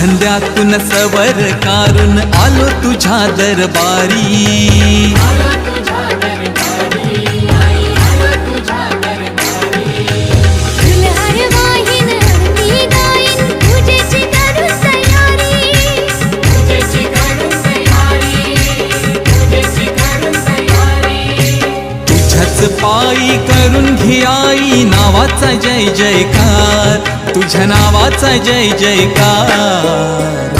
धंद्यातून सवर कारून आलो तुझ्या दरबारी. माझी आई नावाचा जय जयकार. तुझ्या नावाचा जय जयकार.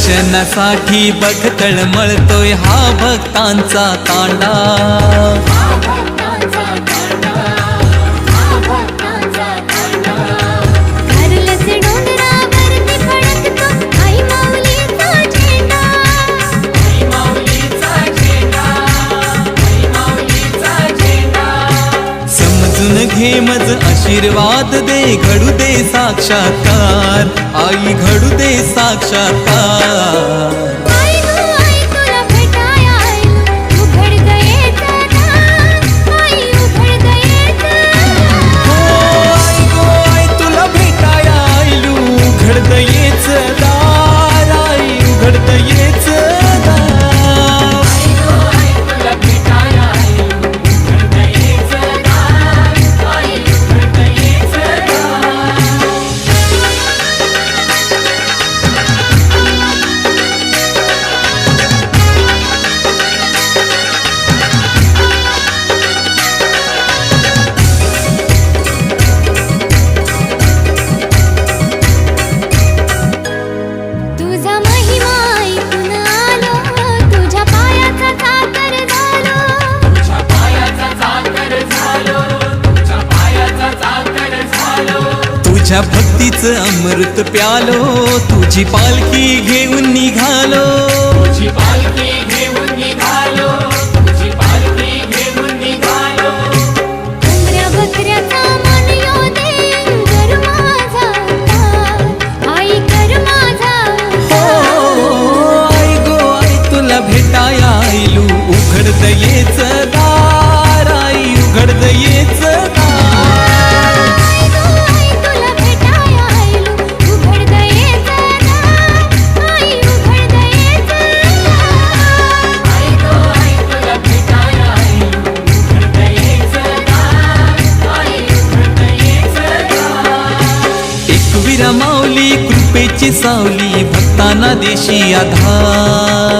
दर्शनासाठी बघतळ मळतोय हा भक्तांचा तांडा. मज आशीर्वाद दे घडू दे साक्षात्कार. आई घडू दे साक्षात्कार. तुझ्या भक्तीचं अमृत प्यालो तुझी पालखी घेऊन निघालो. सावली भक्तांना देशी आधार.